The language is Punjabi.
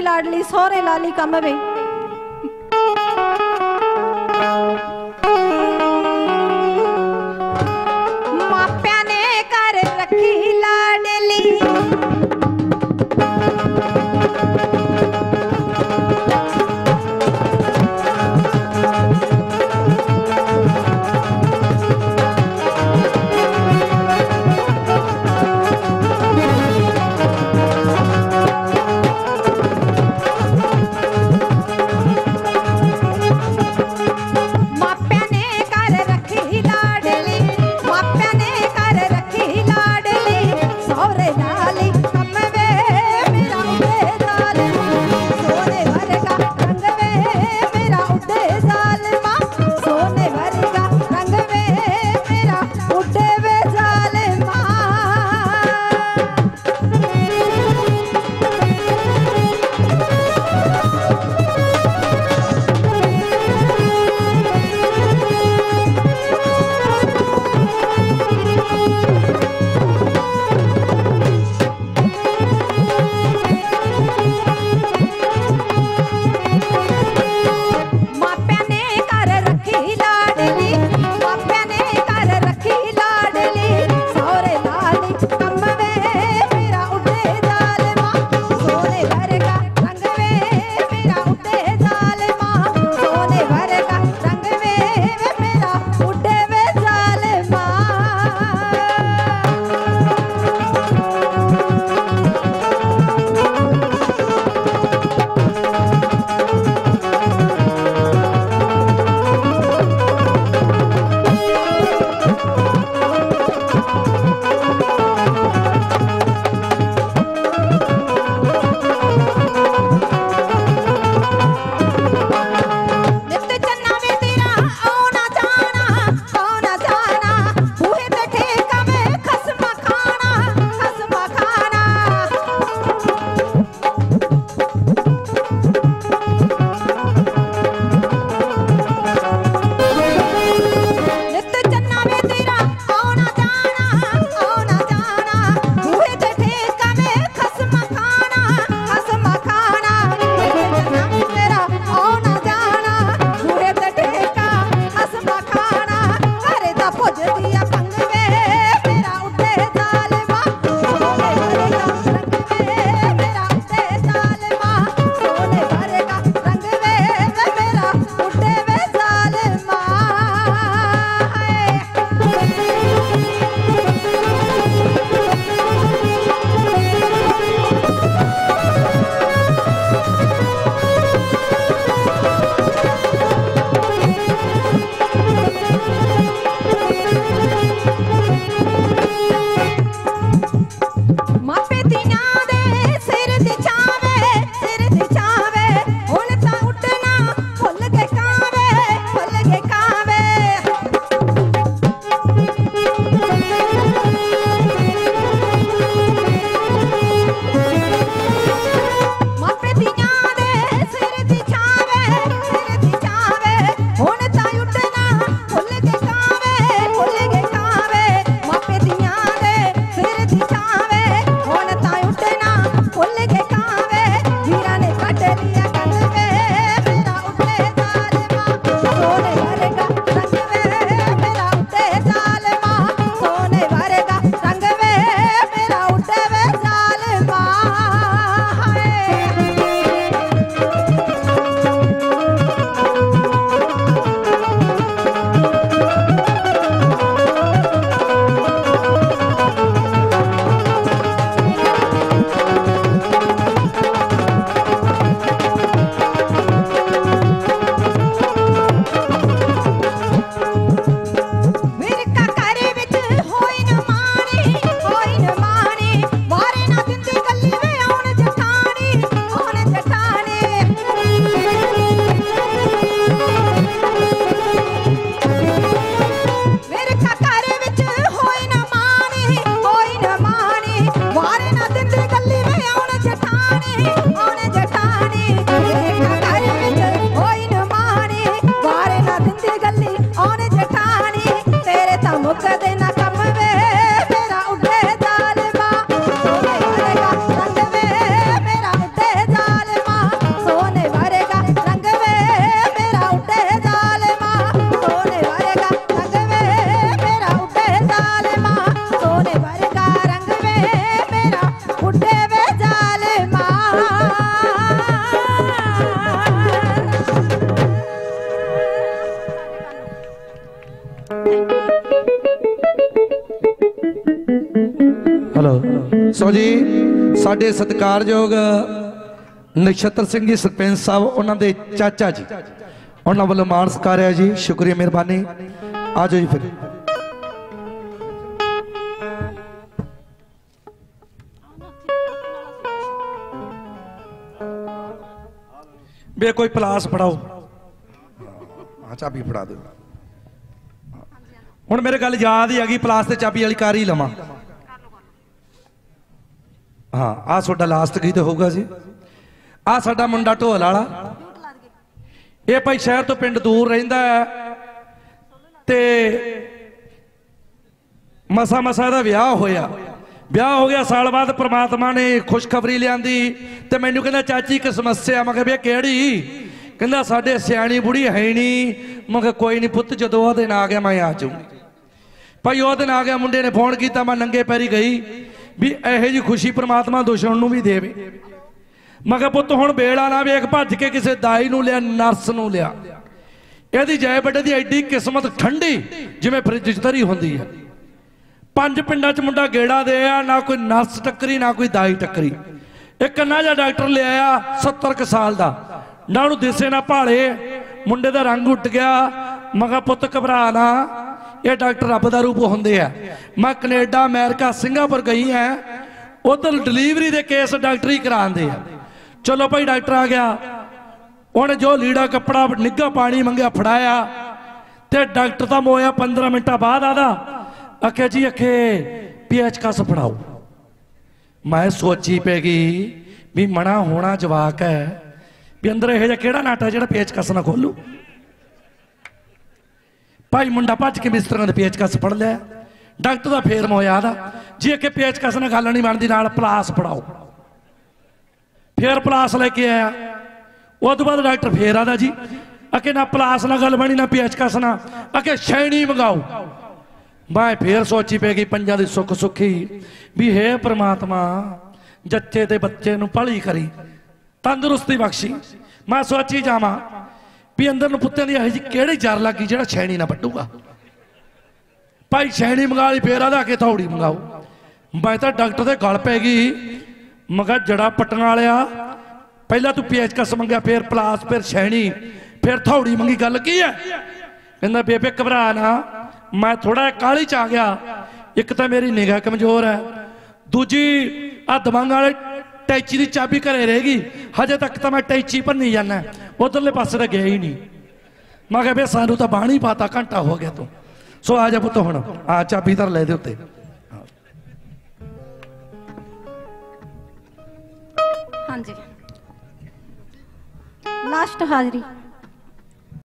ਲਾਡਲੀ ਸੋਹਰੇ ਲਾਲੀ ਕੰਮ ਹਲੋ ਸੋ ਜੀ ਸਾਡੇ ਸਤਿਕਾਰਯੋਗ ਨਛਤਰ ਸਿੰਘ ਜੀ, ਸਰਪੰਚ ਸਾਹਿਬ, ਉਹਨਾਂ ਦੇ ਚਾਚਾ ਜੀ। ਉਹਨਾਂ ਵੱਲੋਂ ਮਾਣ ਸਤਿਕਾਰ ਜੀ, ਸ਼ੁਕਰੀਆ, ਮਿਹਰਬਾਨੀ। ਆ ਜਾਓ ਜੀ ਫਿਰ। ਬੇ, ਕੋਈ ਪਲਾਸ ਪੜਾਓ ਹਾਂ, ਚਾਬੀ ਫੜਾ ਦਿਓ। ਹੁਣ ਮੇਰੇ ਗੱਲ ਯਾਦ ਹੀ ਆ ਗਈ, ਪਲਾਸ ਤੇ ਚਾਬੀ ਵਾਲੀ ਕਾਰ ਹੀ ਲਵਾਂ। ਹਾਂ ਆ ਤੁਹਾਡਾ ਲਾਸਟ ਗੀਤ ਹੋਊਗਾ ਜੀ। ਆ ਸਾਡਾ ਮੁੰਡਾ ਢੋਲ ਵਾਲਾ। ਇਹ ਭਾਈ ਸ਼ਹਿਰ ਤੋਂ ਪਿੰਡ ਦੂਰ ਰਹਿੰਦਾ ਹੈ। ਤੇ ਮਸਾ ਮਸਾ ਦਾ ਵਿਆਹ ਹੋਇਆ। ਵਿਆਹ ਹੋ ਗਿਆ, ਸਾਲ ਬਾਅਦ ਪ੍ਰਮਾਤਮਾ ਨੇ ਖੁਸ਼ਖਬਰੀ ਲਿਆਂਦੀ ਤੇ ਮੈਨੂੰ ਕਹਿੰਦਾ, ਚਾਚੀ, ਇੱਕ ਸਮੱਸਿਆ ਮੈਂ ਕਿਹਾ, ਵੀ ਕਿਹੜੀ? ਕਹਿੰਦਾ, ਸਾਡੇ ਸਿਆਣੀ ਬੁੜੀ ਹੈ ਨਹੀਂ। ਮੈਂ ਕਿਹਾ, ਕੋਈ ਨਹੀਂ ਪੁੱਤ, ਜਦੋਂ ਉਹਦੇ ਨਾਲ ਆ ਗਿਆ, ਮੈਂ ਆ ਜਾਊਂਗੀ। ਭਾਈ ਉਹ ਦਿਨ ਆ ਗਿਆ, ਮੁੰਡੇ ਨੇ ਫੋਨ ਕੀਤਾ, ਮੈਂ ਨੰਗੇ ਪੈਰੀ ਗਈ ਵੀ ਇਹੋ ਜੀ ਖੁਸ਼ੀ ਪ੍ਰਮਾਤਮਾ ਦੁਸ਼ਮਣ ਨੂੰ ਵੀ ਦੇਵੇ। ਮੈਂ ਕਿਹਾ, ਪੁੱਤ, ਹੁਣ ਵੇਲਾ ਨਾ ਵੇਖ, ਭੱਜ ਕੇ ਕਿਸੇ ਦਾਈ ਨੂੰ ਲਿਆ, ਨਰਸ ਨੂੰ ਲਿਆ। ਇਹਦੀ ਜੈ ਬੱਡੇ ਦੀ ਐਡੀ ਕਿਸਮਤ ਠੰਡੀ ਜਿਵੇਂ ਫ੍ਰਿਜ 'ਚ ਧਰੀ ਹੁੰਦੀ ਹੈ। ਪੰਜ ਪਿੰਡਾਂ 'ਚ ਮੁੰਡਾ ਗੇੜਾ ਦੇ ਆ, ਨਾ ਕੋਈ ਨਰਸ ਟੱਕਰੀ, ਨਾ ਕੋਈ ਦਾਈ ਟੱਕਰੀ। ਇੱਕ ਅੰਨਾ ਜਿਹਾ ਡਾਕਟਰ ਲਿਆਇਆ 70 ਕੁ ਸਾਲ ਦਾ। ਨਾ ਉਹਨੂੰ ਦਿਸੇ, ਨਾ ਭਾਲੇ। ਮੁੰਡੇ ਦਾ ਰੰਗ ਉੱਟ ਗਿਆ। ਮੈਂ ਪੁੱਤ, ਘਬਰਾ ਨਾ। ਇਹ ਡਾਕਟਰ ਰੱਬ ਦਾ ਰੂਪ ਹੁੰਦੇ ਆ। ਮੈਂ ਕੈਨੇਡਾ, ਅਮਰੀਕਾ, ਸਿੰਗਾਪੁਰ ਗਈ ਐ। ਉਧਰ ਡਿਲੀਵਰੀ ਦੇ ਕੇਸ ਡਾਕਟਰ ਹੀ ਕਰਾਉਂਦੇ ਆ। ਚਲੋ ਭਾਈ ਡਾਕਟਰ ਆ ਗਿਆ। ਉਹਨੇ ਜੋ ਲੀੜਾ ਕੱਪੜਾ, ਨਿੱਘਾ ਪਾਣੀ ਮੰਗਿਆ ਫੜਾਇਆ। ਤੇ ਡਾਕਟਰ ਤਾਂ ਮੋਇਆ 15 ਮਿੰਟਾਂ ਬਾਅਦ ਆਦਾ। ਅਖੇ ਜੀ, ਅਖੇ ਪੀਐਚ ਕਸ ਫੜਾਓ। ਮੈਂ ਸੋਚੀ ਪੈ ਗਈ ਵੀ ਮਣਾ ਹੋਣਾ ਜਵਾਕ ਹੈ ਵੀ ਅੰਦਰ ਇਹ ਜਿਹਾ ਕਿਹੜਾ ਨਾਟਾ ਜਿਹੜਾ ਪੀਐਚ ਕਸ ਨਾ ਖੋਲੂ। ਭਾਈ ਮੁੰਡਾ ਭੱਜ ਕੇ ਮਿਸਤਰੀਆਂ ਦੇ ਪੇਚਕਸ ਫੜ ਲਿਆ। ਡਾਕਟਰ ਦਾ ਫੇਰ ਮੋਇਆ ਦਾ ਜੀ ਅਖੇ ਪੀਐਚ ਨਾਲ ਗੱਲ ਨਹੀਂ ਬਣਦੀ, ਨਾਲ ਪਲਾਸ ਫੜਾਓ। ਫੇਰ ਪਲਾਸ ਲੈ ਕੇ ਆਇਆ। ਉਹ ਤੋਂ ਬਾਅਦ ਡਾਕਟਰ ਫੇਰ ਆਦਾ ਜੀ। ਅਕੇ ਨਾ ਪਲਾਸ ਨਾਲ ਗੱਲ ਬਣੀ, ਨਾ ਪੇਚਕਸ਼ ਨਾਲ। ਨਾ ਅਕੇ ਸ਼ੈਣੀ ਮੰਗਾਓ। ਮੈਂ ਫੇਰ ਸੋਚੀ ਪੈ ਗਈ ਪੰਜਾਂ ਦੀ ਸੁੱਖ ਸੁੱਖੀ। ਵੀ ਹੈ ਪ੍ਰਮਾਤਮਾ, ਜੱਚੇ ਦੇ ਬੱਚੇ ਨੂੰ ਪਲੀ ਕਰੀ, ਤੰਦਰੁਸਤੀ ਬਖਸ਼ੀ। ਮੈਂ ਸੋਚੀ ਜਾਵਾਂ ਵੀ ਅੰਦਰ ਨੂੰ ਪੁੱਤਾਂ ਦੀ ਇਹ ਜਿਹੀ ਕਿਹੜੀ ਜਰ ਲੱਗੀ ਜਿਹੜਾ ਛੈਣੀ ਨਾ ਵੱਟੂਗਾ ਭਾਈ ਛੈਣੀ ਮੰਗਾ ਲਈ, ਫੇਰ ਆਦਾ ਕੇ ਥੌੜੀ ਮੰਗਾਓ। ਮੈਂ ਤਾਂ ਡਾਕਟਰ ਦੇ ਗਲ ਪੈ ਗਈ। ਮਗਾ ਜੜਾ ਪਟਣ ਵਾਲਿਆ, ਪਹਿਲਾਂ ਤੂੰ ਪੀਐਚ ਮੰਗਿਆ, ਫੇਰ ਪਲਾਸ, ਫਿਰ ਛੈਣੀ, ਫਿਰ ਥੌੜੀ ਮੰਗੀ। ਗੱਲ ਕੀ ਹੈ? ਕਹਿੰਦਾ, ਬੇਬੇ ਘਬਰਾ ਨਾ, ਮੈਂ ਥੋੜਾ ਕਾਲੀ ਚ ਆ ਗਿਆ। ਇੱਕ ਤਾਂ ਮੇਰੀ ਨਿਗਾਹ ਕਮਜ਼ੋਰ ਹੈ। ਦੂਜੀ ਆ ਦਵਾਂਗ ਵਾਲੇ ਟੈਚੀ ਦੀ ਚਾਬੀ ਘਰੇ ਰਹੇਗੀ ਹਜੇ ਤੱਕ ਤਾਂ ਮੈਂ ਟੈਚੀ ਭੰਨੀ ਜਾਂਦਾ। ਉਧਰਲੇ ਪਾਸੇ ਤਾਂ ਗਿਆ ਹੀ ਨਹੀਂ। ਮੈਂ ਕਿਹਾ, ਬੇ, ਸਾਨੂੰ ਤਾਂ ਬਾਣੀ ਪਾਤਾ, ਘੰਟਾ ਹੋ ਗਿਆ ਤੂੰ। ਸੋ ਆ ਜਾ ਪੁੱਤ ਹੁਣ। ਆ, ਚਾਬੀ ਧਰ ਲੈ ਦੇ ਉੱਤੇ। ਹਾਂਜੀ। ਲਾਸਟ ਹਾਜ਼ਰੀ।